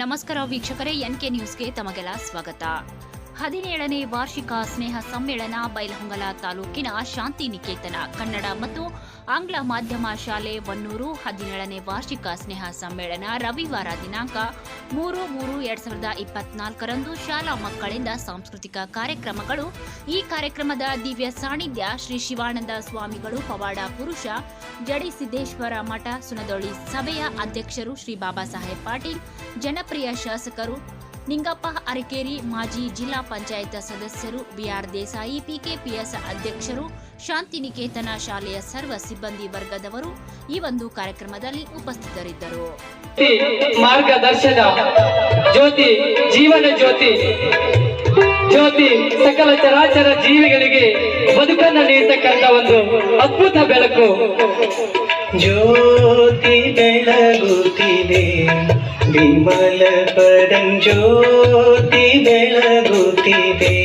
ನಮಸ್ಕಾರ ವೀಕ್ಷಕರೇ N N K ನ್ಯೂಸ್ಗೆ ತಮಗೆಲ್ಲ ಸ್ವಾಗತ. ಹದಿನೇಳನೇ ವಾರ್ಷಿಕ ಸ್ನೇಹ ಸಮ್ಮೇಳನ ಬೈಲಹೊಂಗಲ ತಾಲೂಕಿನ ಶಾಂತಿ ನಿಕೇತನ ಕನ್ನಡ ಮತ್ತು ಆಂಗ್ಲ ಮಾಧ್ಯಮ ಶಾಲೆ, ವನ್ನೂರು ಹದಿನೇಳನೇ ವಾರ್ಷಿಕ ಸ್ನೇಹ ಸಮ್ಮೇಳನ, ರವಿವಾರ ದಿನಾಂಕ ಮೂರು ಮೂರು ಎರಡ್ ಸಾವಿರದ ಇಪ್ಪತ್ನಾಲ್ಕರಂದು ಶಾಲಾ ಮಕ್ಕಳಿಂದ ಸಾಂಸ್ಕೃತಿಕ ಕಾರ್ಯಕ್ರಮಗಳು. ಈ ಕಾರ್ಯಕ್ರಮದ ದಿವ್ಯ ಸಾನ್ನಿಧ್ಯ ಶ್ರೀ ಶಿವಾನಂದ ಸ್ವಾಮಿಗಳು, ಪವಾಡ ಪುರುಷ, ಜಡಿ ಸಿದ್ದೇಶ್ವರ ಮಠ, ಸುನದೊಳಿ ಸಭೆಯ ಅಧ್ಯಕ್ಷರು ಶ್ರೀ ಬಾಬಾ ಸಾಹೇಬ್ ಪಾಟೀಲ್, ಜನಪ್ರಿಯ ಶಾಸಕರು ನಿಂಗಪ್ಪ ಅರಕೇರಿ ಮಾಜಿ ಜಿಲ್ಲಾ ಪಂಚಾಯತ್ ಸದಸ್ಯರು ಬಿಆರ್ ದೇಸಾಯಿ ಪಿಕೆಪಿಎಸ್ ಅಧ್ಯಕ್ಷರು ಶಾಂತಿನಿಕೇತನ ಶಾಲೆಯ ಸರ್ವ ಸಿಬ್ಬಂದಿ ವರ್ಗದವರು ಈ ಒಂದು ಕಾರ್ಯಕ್ರಮದಲ್ಲಿ ಉಪಸ್ಥಿತರಿದ್ದರು. ಮಾರ್ಗದರ್ಶನ ಜ್ಯೋತಿ ಜೀವನ ಜ್ಯೋತಿ ಜ್ಯೋತಿ ಸಕಲ ಚರಾಚರ ಜೀವಿಗಳಿಗೆ ಬದುಕನ್ನು ನೀಡತಕ್ಕಂಥ ಒಂದು ಅದ್ಭುತ ಬೆಳಕು. ಜ್ಯೋತಿ ಬೆಳಗುತ್ತಿದೆ ವಿಮಲ ज्योति ಬೆಳಗುತ್ತಿದೆ